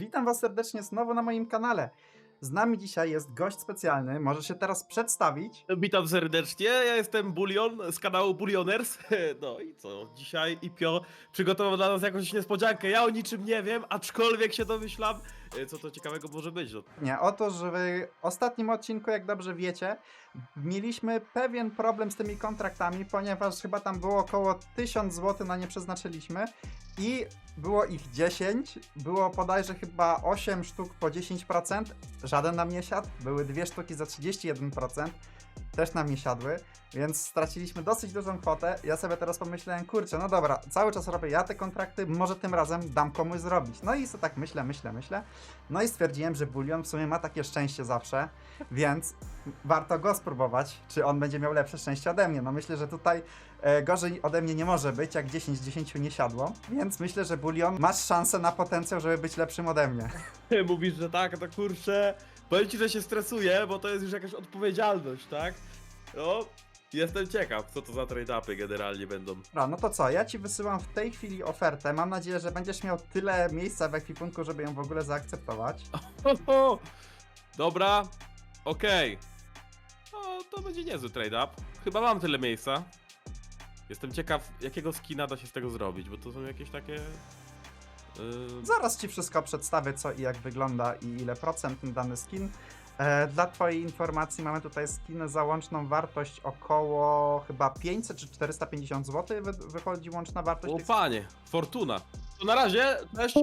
Witam Was serdecznie znowu na moim kanale. Z nami dzisiaj jest gość specjalny, może się teraz przedstawić. Witam serdecznie, ja jestem Bulion z kanału Bulioners. No i co, dzisiaj Ipio przygotował dla nas jakąś niespodziankę. Ja o niczym nie wiem, aczkolwiek się domyślam, co to ciekawego może być. No, Nie, otóż w ostatnim odcinku, jak dobrze wiecie, mieliśmy pewien problem z tymi kontraktami, ponieważ chyba tam było około 1000 zł na nie przeznaczyliśmy i było ich 10, było bodajże chyba 8 sztuk po 10%, żaden nam nie siadł, były dwie sztuki za 31%, też nam nie siadły, więc straciliśmy dosyć dużą kwotę. Ja sobie teraz pomyślałem, kurczę, no dobra, cały czas robię ja te kontrakty, może tym razem dam komuś zrobić. No i sobie tak myślę, myślę, myślę. No i stwierdziłem, że Bulion w sumie ma takie szczęście zawsze, więc warto go spróbować, czy on będzie miał lepsze szczęście ode mnie. No myślę, że tutaj e, gorzej ode mnie nie może być, jak 10 z 10 nie siadło, więc myślę, że Bulion masz szansę na potencjał, żeby być lepszym ode mnie. mówisz, że tak, to kurczę. Powiem ci, że się stresuję, bo to jest już jakaś odpowiedzialność, tak? No, jestem ciekaw, co to za trade-upy generalnie będą. Dobra, no to co, ja ci wysyłam w tej chwili ofertę, mam nadzieję, że będziesz miał tyle miejsca w ekwipunku, żeby ją w ogóle zaakceptować. Ho, ho. Dobra, okej. No, to będzie niezły trade-up. Chyba mam tyle miejsca. Jestem ciekaw, jakiego skina da się z tego zrobić, bo to są jakieś takie... Yy... Zaraz ci wszystko przedstawię, co i jak wygląda i ile procent ten dany skin. E, dla twojej informacji mamy tutaj skin za łączną wartość około chyba 500 czy 450 zł wy, wychodzi łączna wartość O tych panie, Fortuna. To na razie też.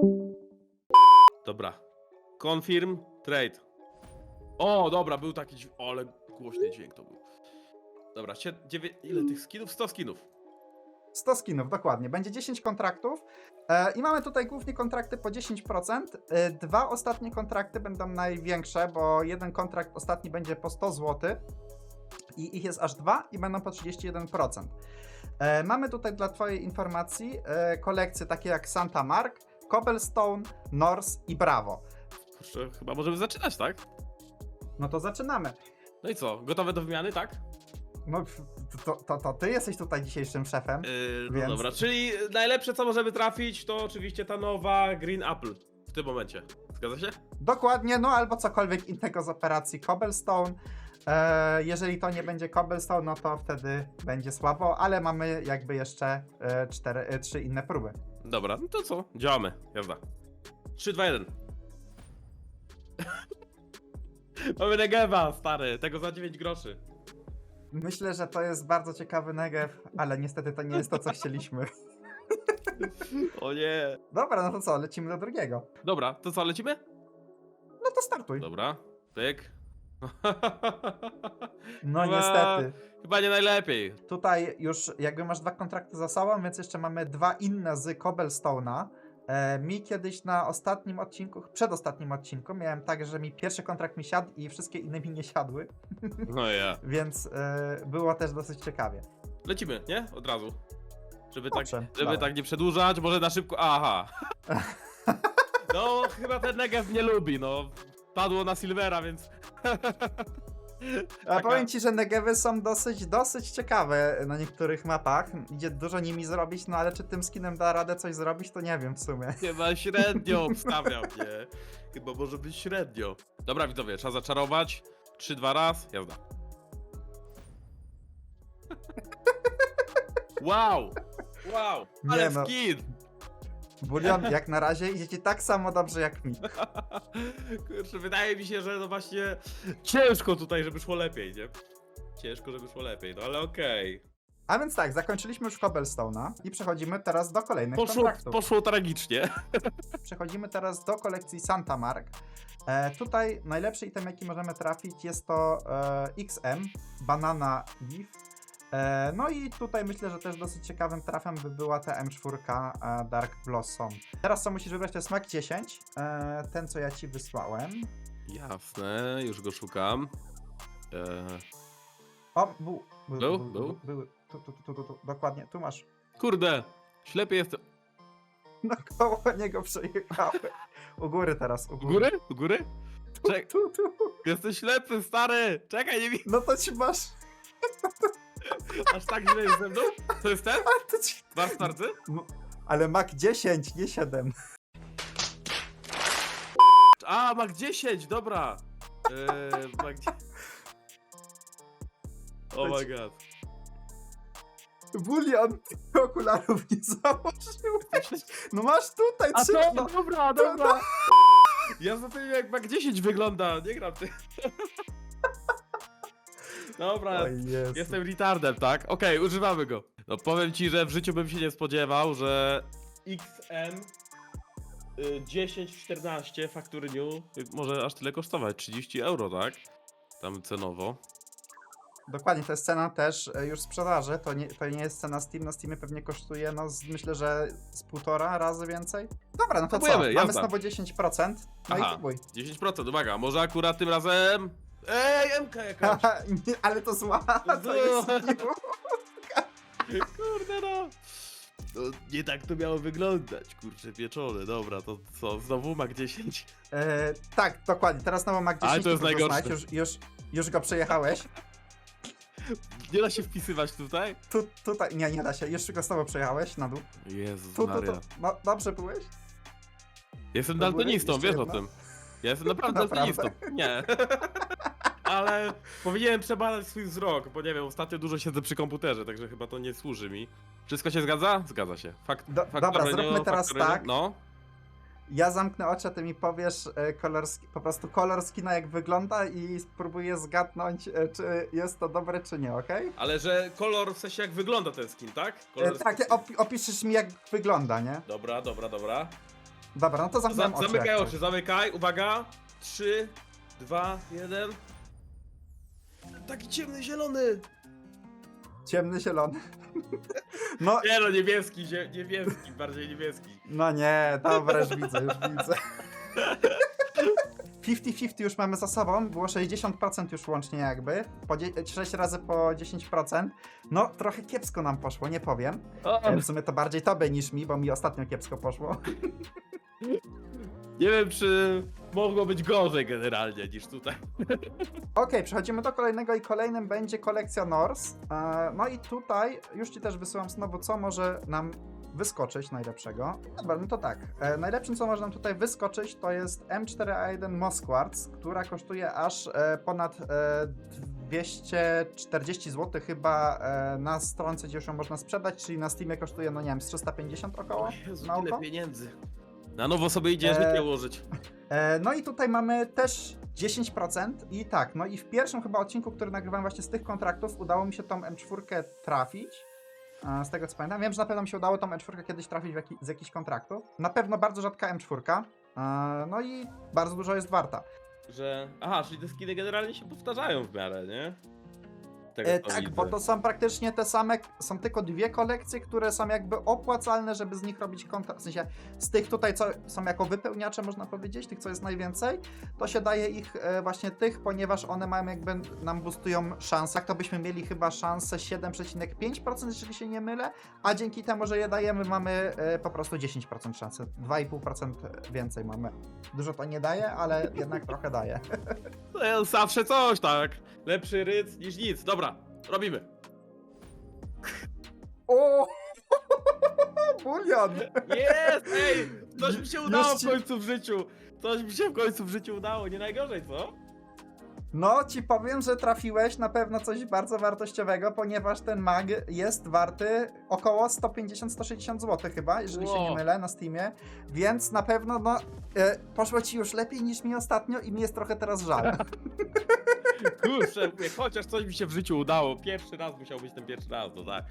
Dobra. Confirm trade. O, dobra, był taki. dźwięk- O, ale głośny dźwięk to był. Dobra, sie- dziewię... ile tych skinów? 100 skinów. 100 skinów, dokładnie. Będzie 10 kontraktów e, i mamy tutaj głównie kontrakty po 10%. E, dwa ostatnie kontrakty będą największe, bo jeden kontrakt ostatni będzie po 100 zł i ich jest aż dwa i będą po 31%. E, mamy tutaj dla Twojej informacji e, kolekcje takie jak Santa Mark, Cobblestone, Norse i Bravo. Kurczę, chyba możemy zaczynać, tak? No to zaczynamy. No i co, gotowe do wymiany, tak? No, to, to, to Ty jesteś tutaj dzisiejszym szefem. Yy, no Więc- dobra, czyli najlepsze co możemy trafić to oczywiście ta nowa Green Apple w tym momencie. Zgadza się? Dokładnie, no albo cokolwiek innego z operacji Cobblestone. E, jeżeli to nie będzie Cobblestone, no to wtedy będzie słabo, ale mamy jakby jeszcze e, cztery, e, trzy inne próby. Dobra, no to co? Działamy. Jazda. 3, 2, 1. Mamy Negeva, stary, tego za 9 groszy. Myślę, że to jest bardzo ciekawy negev, ale niestety to nie jest to, co chcieliśmy. O nie. Dobra, no to co, lecimy do drugiego. Dobra, to co, lecimy? No to startuj. Dobra, tyk. No Chyba- niestety. Chyba nie najlepiej. Tutaj już jakby masz dwa kontrakty za sobą, więc jeszcze mamy dwa inne z Cobblestone'a. E, mi kiedyś na ostatnim odcinku, przedostatnim odcinku miałem tak, że mi pierwszy kontrakt mi siadł i wszystkie inne mi nie siadły, No ja. więc e, było też dosyć ciekawie. Lecimy, nie? Od razu. Żeby tak, Dobrze, żeby dawaj. tak nie przedłużać, może na szybko. Aha. No, chyba ten Negev nie lubi, no. Padło na Silvera, więc. A Taka- powiem ci, że negewy są dosyć, dosyć ciekawe na niektórych mapach. Idzie dużo nimi zrobić, no ale czy tym skinem da radę coś zrobić, to nie wiem w sumie. Chyba średnio obstawiam, nie? Chyba może być średnio. Dobra, widzowie, trzeba zaczarować. 3, 2 raz, jazda. Wow! Wow! Nie Ale no. skin! Bulion, jak na razie idzie ci tak samo dobrze jak mi. Kurczę, wydaje mi się, że no właśnie ciężko tutaj, żeby szło lepiej, nie? Ciężko, żeby szło lepiej, no ale okej. A więc tak, zakończyliśmy już Cobblestone'a i przechodzimy teraz do kolejnych Poszło, kontraktów. poszło tragicznie. Przechodzimy teraz do kolekcji Santa Mark. E, tutaj najlepszy item, jaki możemy trafić, jest to e, XM, Banana Leaf. E, no i tutaj myślę, że też dosyć ciekawym trafem by była ta M4 e, Dark Blossom. Teraz co musisz wybrać to jest Mac 10, e, ten co ja ci wysłałem. Jasne, już go szukam. Eee, O, był, był, Był? był, Był? był, był. Tu, tu, tu, tu, tu, tu, dokładnie, tu masz. kurde, ślepy jestem. No koło niego przejechałem. U góry teraz, u U góry. góry? U góry? Czek, Tu, tu. jesteś ślepy, stary! Czekaj, nie widzę. No to ci masz. Aż tak źle jest ze mną? To jest ten? A to ci... Starcy? Ale Mac 10, nie 7. A, Mac 10, dobra. Eee, Mac 10. Oh my god. Bulion, ty okularów nie założyłeś. No masz tutaj A trzy. to, No, dobra, dobra. Ja za tym jak Mac 10 wygląda, nie gram ty. Dobra, Jezu. jestem retardem, tak? Okej, używamy go. No powiem ci, że w życiu bym się nie spodziewał, że XM y, 1014 faktury new y, może aż tyle kosztować, 30 euro, tak? Tam cenowo. Dokładnie, to jest cena też e, już sprzedaży, to nie, to nie jest cena Steam, na Steamie pewnie kosztuje, no z, myślę, że z półtora razy więcej. Dobra, no to co, mamy jazda. znowu 10%, no Aha. i kupuj. 10%, uwaga, może akurat tym razem... Ej, MK jakaś! Nie, Ale to zła, to jest miło. Kurde no! No, nie tak to miało wyglądać, kurczę pieczone, dobra, to co, znowu Mac 10? e, Tak, dokładnie, teraz znowu Mac 10 Ale to jest najgorsze. już, już, już go przejechałeś. Nie da się wpisywać tutaj? Tu, tutaj, nie, nie da się, jeszcze go znowu przejechałeś na dół. Jezus Tu, tu, Maria. tu, no dobrze byłeś? Jestem daltonistą, Jeszcze wiesz o jedna? tym. Ja jestem naprawdę Naprawdę? daltonistą. Nie. Ale powinienem przebadać swój wzrok, bo nie wiem, ostatnio dużo siedzę przy komputerze, także chyba to nie służy mi. Wszystko się zgadza? Zgadza się. Fakt, Do- faktorenio, dobra, zróbmy teraz tak. No. Ja zamknę oczy, a ty mi powiesz e, kolor, po prostu kolor skina jak wygląda i spróbuję zgadnąć, e, czy jest to dobre, czy nie, okej? Ale że kolor, w sensie jak wygląda ten skin, tak? E, Kolor Tak, opi- opiszesz mi jak wygląda, nie? Dobra, dobra, dobra. Dobra, no to To zamknę za, oczy. zamykaj jak oczy, coś. zamykaj, uwaga. 3, 2, 1. Taki ciemny, zielony. Ciemny, zielony. No, Nie no, niebieski, zie- niebieski, bardziej niebieski. no nie, dobra, już widzę, już widzę. 50-50 już mamy za sobą, było 60% już łącznie jakby, po dzie- 6 razy po 10%. No, trochę kiepsko nam poszło, nie powiem. E, W sumie to bardziej tobie niż mi, bo mi ostatnio kiepsko poszło. Nie wiem, czy mogło być gorzej generalnie niż tutaj. Okej, przechodzimy do kolejnego i kolejnym będzie kolekcja Norse. E, no i tutaj już ci też wysyłam znowu, co może nam wyskoczyć najlepszego. Dobra, no to tak. E, najlepszym, co może nam tutaj wyskoczyć, to jest M4A1 Mosquartz, która kosztuje aż e, ponad e, 240 zł chyba e, na stronce, gdzie już ją można sprzedać, czyli na Steamie kosztuje, no nie wiem, z 350 około. Jezu, na tyle oko? pieniędzy. Na nowo sobie idzie E, życie ułożyć. E, no i tutaj mamy też 10% i tak, no i w pierwszym chyba odcinku, który nagrywałem właśnie z tych kontraktów, udało mi się tą M4 trafić. E, z tego co pamiętam. Wiem, że na pewno mi się udało tą M4 kiedyś trafić jaki, z jakichś kontraktów. Na pewno bardzo rzadka M4. E, no i bardzo dużo jest warta. Że. Aha, czyli te skiny generalnie się powtarzają w miarę, nie? Tego, E, co tak, widzę. bo to są praktycznie te same, są tylko dwie kolekcje, które są jakby opłacalne, żeby z nich robić kontrakt. W sensie z tych tutaj, co są jako wypełniacze, można powiedzieć, tych, co jest najwięcej, to się daje ich e, właśnie tych, ponieważ one mają jakby, nam boostują szanse. Tak to byśmy mieli chyba szansę 7,5%, jeżeli się nie mylę, a dzięki temu, że je dajemy, mamy e, po prostu 10% szansy. 2,5% więcej mamy. Dużo to nie daje, ale jednak trochę daje. To jest zawsze coś, tak? Lepszy ryc niż nic. Dobra, robimy. O! Bulion! Jest! Ej! Coś mi się udało Już w ci- końcu w życiu! Coś mi się w końcu w życiu udało, nie najgorzej, co? No, ci powiem, że trafiłeś na pewno coś bardzo wartościowego, ponieważ ten mag jest warty około 150-160 zł chyba, jeżeli się nie Wow. mylę, na Steamie. Więc na pewno, no, e, poszło ci już lepiej niż mi ostatnio i mi jest trochę teraz żal. Kurczę, mówię, chociaż coś mi się w życiu udało. Pierwszy raz musiał być ten pierwszy raz, no tak.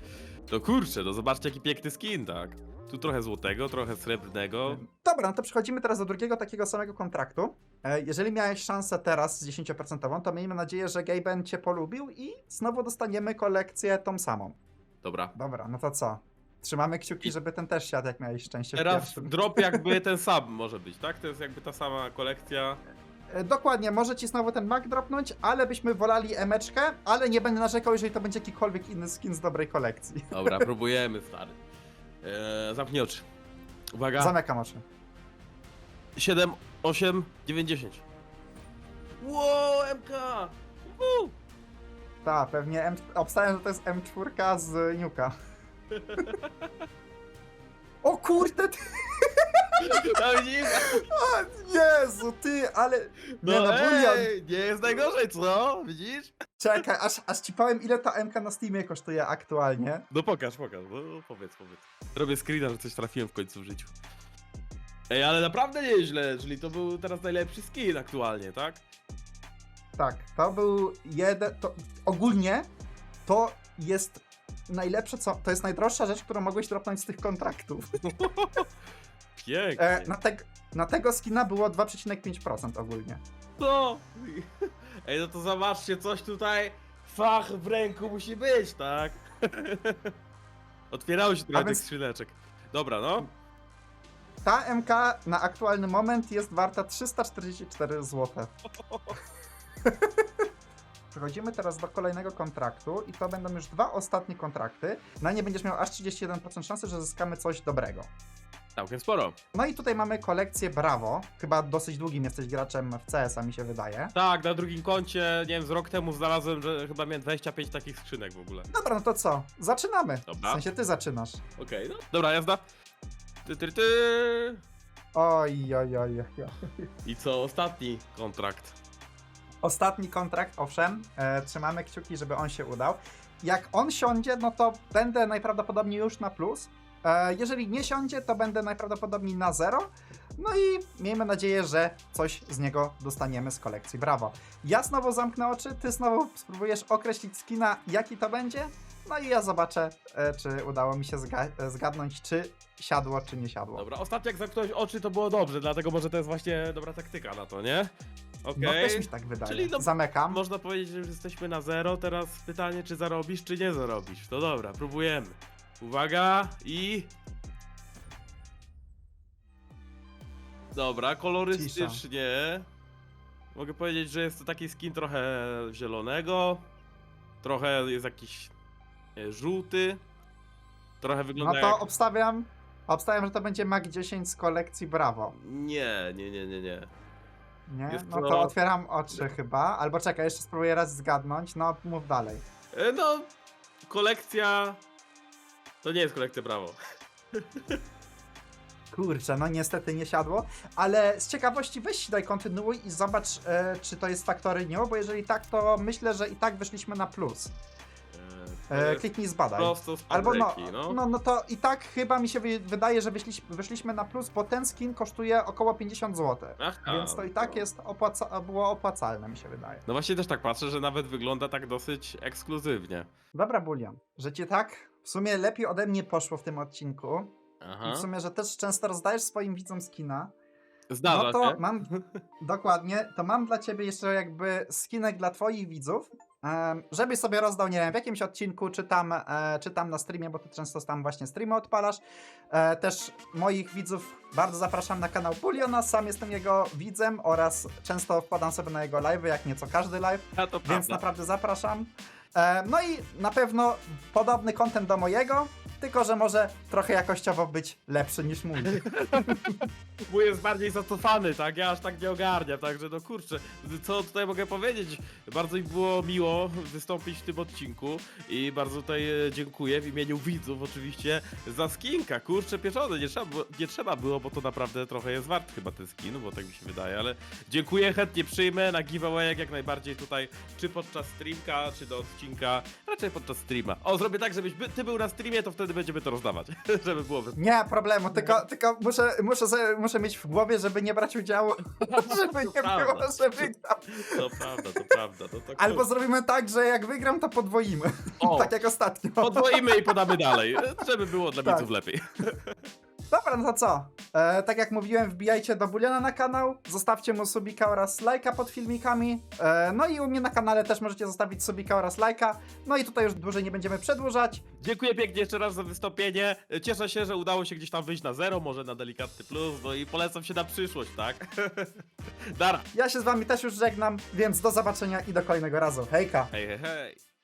To kurczę, no zobaczcie jaki piękny skin, tak? Tu trochę złotego, trochę srebrnego. Dobra, no to przechodzimy teraz do drugiego takiego samego kontraktu. E, jeżeli miałeś szansę teraz z 10%, to miejmy nadzieję, że Gaben cię polubił i znowu dostaniemy kolekcję tą samą. Dobra. Dobra, no to co? Trzymamy kciuki, żeby ten też siadł, jak miałeś szczęście w Teraz pierwszym. drop jakby ten sam może być, tak? To jest jakby ta sama kolekcja. E, Dokładnie, może ci znowu ten mag dropnąć, ale byśmy wolali emeczkę, ale nie będę narzekał, jeżeli to będzie jakikolwiek inny skin z dobrej kolekcji. Dobra, próbujemy, stary. Eee, zamknij oczy. Uwaga. Zamykam oczy. 7, 8, 9, 10. Wow, MK! Uhu. Tak, pewnie M... obstawiam, że to jest M4 z Nuka. o kurde, ty... No widzisz? Jezu, ty, ale... No, Nie no, bulion. ej, nie jest najgorzej, co? Widzisz? Czekaj, aż, aż ci powiem, ile ta MK na Steamie kosztuje aktualnie. No pokaż, pokaż, no powiedz, powiedz. Robię screena, że coś trafiłem w końcu w życiu. Ej, ale naprawdę nieźle, czyli to był teraz najlepszy skin aktualnie, tak? Tak, to był jeden... To, ogólnie to jest najlepsze, co... To jest najdroższa rzecz, którą mogłeś dropnąć z tych kontraktów. Pięknie. E, na, te, na tego skina było 2,5% ogólnie. No! Ej, no to zobaczcie, coś tutaj fach w ręku musi być, tak? Otwierały się trochę więc- tych skrzyneczek. Dobra, no. Ta MK na aktualny moment jest warta 344 zł. Przechodzimy teraz do kolejnego kontraktu i to będą już dwa ostatnie kontrakty. Na nie będziesz miał aż 31% szansy, że zyskamy coś dobrego. Całkiem sporo. No i tutaj mamy kolekcję Bravo. Chyba dosyć długim jesteś graczem w CS-a, mi się wydaje. Tak, na drugim koncie, nie wiem, z rok temu znalazłem, że chyba miałem 25 takich skrzynek w ogóle. Dobra, no to co? Zaczynamy. Dobra. W sensie ty zaczynasz. Okej, no. Dobra, jazda. Ty, ty, ty. Oj, oj, oj, oj. oj. I co, ostatni kontrakt. Ostatni kontrakt, owszem. E, trzymamy kciuki, żeby on się udał. Jak on siądzie, no to będę najprawdopodobniej już na plus. E, jeżeli nie siądzie, to będę najprawdopodobniej na zero. No i miejmy nadzieję, że coś z niego dostaniemy z kolekcji. Brawo. Ja znowu zamknę oczy, ty znowu spróbujesz określić skina, jaki to będzie. No i ja zobaczę, e, czy udało mi się zga- zgadnąć, czy siadło, czy nie siadło. Dobra, ostatnio jak zamknąłeś oczy, to było dobrze, dlatego może to jest właśnie dobra taktyka na to, nie? Okej. No też mi się tak wydaje. Czyli no- Zamykam. Można powiedzieć, że jesteśmy na zero. Teraz pytanie, czy zarobisz, czy nie zarobisz. To dobra, próbujemy. Uwaga i. Dobra, kolorystycznie. Mogę powiedzieć, że jest to taki skin trochę zielonego. Trochę jest jakiś e, żółty. Trochę No wygląda to jak... obstawiam, obstawiam, że to będzie Mac 10 z kolekcji Bravo. Nie, nie, nie, nie, nie. Nie? Jest No to- to otwieram oczy chyba. Albo czekaj, jeszcze spróbuję raz zgadnąć. No, mów dalej. E, No, kolekcja. To nie jest kolekcja Brawo. Kurczę, no niestety nie siadło, ale z ciekawości weź daj kontynuuj i zobacz, e, czy to jest New, bo jeżeli tak, to myślę, że i tak wyszliśmy na plus. E, E, kliknij zbadaj. prosto z Albo no, no. no, no to i tak chyba mi się wy- wydaje, że wyszliśmy, wyszliśmy na plus, bo ten skin kosztuje około 50 zł. Aha, Więc to i tak no. jest opłaca było opłacalne, mi się wydaje. No właśnie też tak patrzę, że nawet wygląda tak dosyć ekskluzywnie. Dobra, Bulion, że ci tak w sumie lepiej ode mnie poszło w tym odcinku. Aha. I w sumie, że też często rozdajesz swoim widzom skina. Zdarza no to się. mam. Dokładnie, to mam dla ciebie jeszcze jakby skinek dla twoich widzów. em, żebyś sobie rozdał, nie wiem, w jakimś odcinku, czy tam, e, czy tam na streamie, bo ty często tam właśnie streamy odpalasz. E, też moich widzów bardzo zapraszam na kanał Buliona, sam jestem jego widzem oraz często wpadam sobie na jego live, jak nieco każdy live. A to Więc prawda. naprawdę zapraszam. E, no i na pewno podobny content do mojego, tylko że może trochę jakościowo być lepszy niż mój. Mój jest bardziej zacofany, tak? Ja aż tak nie ogarniam, także no kurczę, co tutaj mogę powiedzieć? Bardzo mi było miło wystąpić w tym odcinku i bardzo tutaj e, dziękuję w imieniu widzów oczywiście za skinka, kurczę pieczony, nie trzeba, nie trzeba było, bo to naprawdę trochę jest wart chyba ten skin, bo tak mi się wydaje, ale dziękuję, chętnie przyjmę na giveaway jak najbardziej tutaj, czy podczas streamka, czy do odcinka, raczej podczas streama. O, zrobię tak, żebyś by, ty był na streamie, to wtedy będziemy to rozdawać, żeby było wy... Nie, problemu, tylko, tylko muszę, muszę, sobie, muszę mieć w głowie, żeby nie brać udziału, żeby nie prawda. było, że wygram. To prawda, to prawda, to tak Albo zrobimy tak, że jak wygram, to podwoimy. O, Tak jak ostatnio. podwoimy i podamy dalej, żeby było dla Tak. widzów lepiej. Dobra, no to co? E, tak jak mówiłem, wbijajcie do Buliana na kanał, zostawcie mu subika oraz lajka pod filmikami. E, no i u mnie na kanale też możecie zostawić subika oraz lajka. No i tutaj już dłużej nie będziemy przedłużać. Dziękuję pięknie jeszcze raz za wystąpienie. Cieszę się, że udało się gdzieś tam wyjść na zero, może na delikatny plus, no i polecam się na przyszłość, tak? Dara. Ja się z wami też już żegnam, więc do zobaczenia i do kolejnego razu. Hejka! Hej, hej, hej.